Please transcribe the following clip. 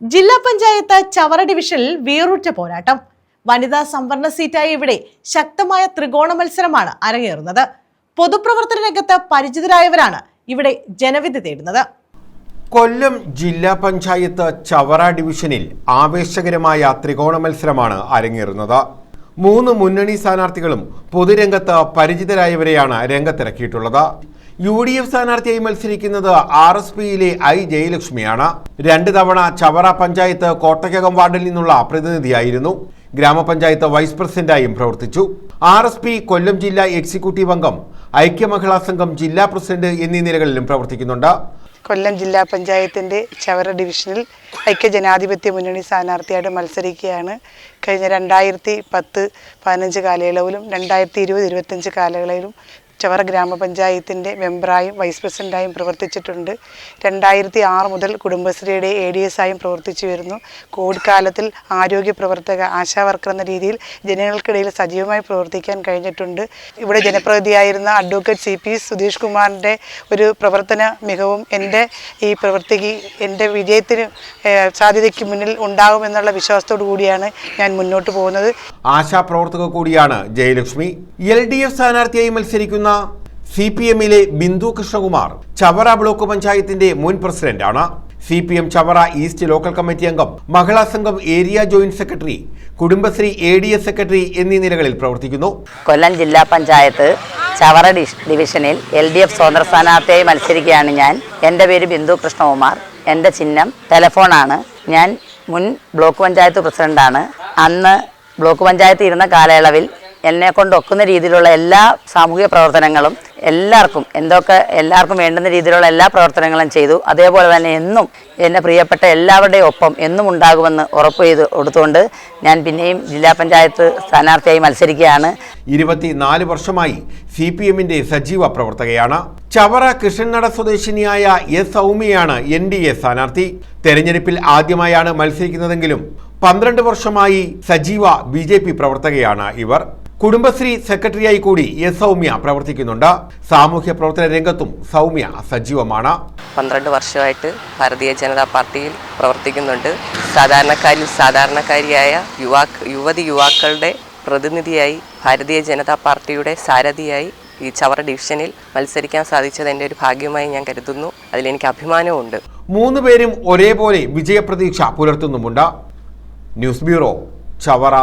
ജില്ലാ പഞ്ചായത്ത് ചവറ ഡിവിഷനിൽ വീറുറ്റ പോരാട്ടം. വനിതാ സംവരണ സീറ്റായ ഇവിടെ ശക്തമായ ത്രികോണ മത്സരമാണ് അരങ്ങേറുന്നത്. പൊതുപ്രവർത്തന രംഗത്ത് പരിചിതരായവരാണ് ഇവിടെ ജനവിധി തേടുന്നത്. കൊല്ലം ജില്ലാ പഞ്ചായത്ത് ചവറ ഡിവിഷനിൽ ആവേശകരമായ ത്രികോണ മത്സരമാണ് അരങ്ങേറുന്നത്. മൂന്ന് മുന്നണി സ്ഥാനാർത്ഥികളും പൊതുരംഗത്ത് പരിചിതരായവരെയാണ് രംഗത്തിറക്കിയിട്ടുള്ളത്. യു ഡി എഫ് സ്ഥാനാർത്ഥിയായി മത്സരിക്കുന്നത് ആർ എസ് പിയിലെ ഐ ജയലക്ഷ്മിയാണ്. രണ്ട് തവണ ചവറ പഞ്ചായത്ത് കോട്ടയ്ക്കകം വാർഡിൽ നിന്നുള്ള പ്രതിനിധിയായിരുന്നു. ഗ്രാമപഞ്ചായത്ത് വൈസ് പ്രസിഡന്റായും പ്രവർത്തിച്ചു. ആർ എസ് പി കൊല്ലം ജില്ലാ എക്സിക്യൂട്ടീവ് അംഗം ഐക്യമഹിളാ സംഘം ജില്ലാ പ്രസിഡന്റ് എന്നീ നിലകളിലും പ്രവർത്തിക്കുന്നുണ്ട്. കൊല്ലം ജില്ലാ പഞ്ചായത്തിന്റെ ചവറ ഡിവിഷനിൽ ഐക്യ ജനാധിപത്യ മുന്നണി സ്ഥാനാർത്ഥിയായിട്ട് മത്സരിക്കുകയാണ്. കഴിഞ്ഞ രണ്ടായിരത്തി പത്ത് പതിനഞ്ച് കാലയളവിലും രണ്ടായിരത്തി ഇരുപത് ഇരുപത്തഞ്ച് കാലയളവിലും ചവറ ഗ്രാമപഞ്ചായത്തിന്റെ മെമ്പറായും വൈസ് പ്രസിഡന്റായും പ്രവർത്തിച്ചിട്ടുണ്ട്. രണ്ടായിരത്തി ആറ് മുതൽ കുടുംബശ്രീയുടെ എ ഡി എസ് ആയും പ്രവർത്തിച്ചു വരുന്നു. കോവിഡ് കാലത്തിൽ ആരോഗ്യ പ്രവർത്തക ആശാ വർക്കർ എന്ന രീതിയിൽ ജനങ്ങൾക്കിടയിൽ സജീവമായി പ്രവർത്തിക്കാൻ കഴിഞ്ഞിട്ടുണ്ട്. ഇവിടെ ജനപ്രതിനിധിയായിരുന്ന അഡ്വക്കേറ്റ് സി പി സുധീഷ് കുമാറിന്റെ ഒരു പ്രവർത്തന മികവും എന്റെ ഈ പ്രവൃത്തിക്ക് എന്റെ വിജയത്തിന് സാധ്യതയ്ക്ക് മുന്നിൽ ഉണ്ടാകുമെന്നുള്ള വിശ്വാസത്തോടു കൂടിയാണ് ഞാൻ മുന്നോട്ട് പോകുന്നത്. ആശാപ്രവർത്തക കൂടിയാണ് ജയലക്ഷ്മി. എൽ ഡി എഫ് സ്ഥാനാർത്ഥിയായി മത്സരിക്കുന്ന സി പി എമ്മിലെ ബിന്ദു കൃഷ്ണകുമാർ ചവറ ബ്ലോക്ക് പഞ്ചായത്തിന്റെ മുൻ പ്രസിഡന്റാണ്. C P M Chavara east local committee അംഗം Mahila Sangham area joint secretary Kudumbashree A D S secretary എന്നീ നിലകളിൽ പ്രവർത്തിക്കുന്നു. കൊല്ലം ജില്ലാ പഞ്ചായത്ത് ചവറ ഡിവിഷനിൽ എൽ ഡി എഫ് സ്വതന്ത്ര സ്ഥാനാർത്ഥിയായി മത്സരിക്കുകയാണ് ഞാൻ. എന്റെ പേര് ബിന്ദു കൃഷ്ണകുമാർ. എന്റെ ചിഹ്നം ടെലഫോണാണ്. ഞാൻ മുൻ ബ്ലോക്ക് പഞ്ചായത്ത് പ്രസിഡന്റാണ്. അന്ന് ബ്ലോക്ക് പഞ്ചായത്ത് ഇരുന്ന കാലയളവിൽ എന്നെ കൊണ്ടൊക്കുന്ന രീതിയിലുള്ള എല്ലാ സാമൂഹിക പ്രവർത്തനങ്ങളും എല്ലാവർക്കും എന്തൊക്കെ എല്ലാവർക്കും വേണ്ടുന്ന രീതിയിലുള്ള എല്ലാ പ്രവർത്തനങ്ങളും ചെയ്തു. അതേപോലെ തന്നെ എന്നും എന്റെ പ്രിയപ്പെട്ട എല്ലാവരുടെയും ഒപ്പം എന്നും ഉണ്ടാകുമെന്ന് ഉറപ്പ് ചെയ്ത് കൊടുത്തുകൊണ്ട് ഞാൻ പിന്നെയും ജില്ലാ പഞ്ചായത്ത് സ്ഥാനാർത്ഥിയായി മത്സരിക്കുകയാണ്. ഇരുപത്തിനാല് വർഷമായി സി പി എമ്മിന്റെ സജീവ പ്രവർത്തകയാണ്. ചവറ കൃഷ്ണനട സ്വദേശിനിയായ എസ് സൗമ്യയാണ് എൻ ഡി എ സ്ഥാനാർത്ഥി. തെരഞ്ഞെടുപ്പിൽ ആദ്യമായാണ് മത്സരിക്കുന്നതെങ്കിലും പന്ത്രണ്ട് വർഷമായി സജീവ ബി പ്രവർത്തകയാണ് ഇവർ. കുടുംബശ്രീ സെക്രട്ടറിയായി കൂടി എസ് സൗമ്യ പ്രവർത്തിക്കുന്നുണ്ട്. സാമൂഹ്യ പ്രവർത്തന രംഗത്തും സൗമ്യ സജീവമാണ്. പന്ത്രണ്ട് വർഷമായിട്ട് ഭാരതീയ ജനതാ പാർട്ടിയിൽ പ്രവർത്തിക്കുന്നുണ്ട്. സാധാരണക്കാരിൽ സാധാരണക്കാരിയായ യുവാക്ക യുവതി യുവാക്കളുടെ പ്രതിനിധിയായി ഭാരതീയ ജനതാ പാർട്ടിയുടെ സാരഥിയായി ഈ ചവറ ഡിവിഷനിൽ മത്സരിക്കാൻ സാധിച്ചത് എന്റെ ഒരു ഭാഗ്യമായി ഞാൻ കരുതുന്നു. അതിലെനിക്ക് അഭിമാനമുണ്ട് മൂന്ന് പേരും ഒരേപോലെ വിജയപ്രതീക്ഷ പുലർത്തുന്നുമുണ്ട്. News bureau Chavara.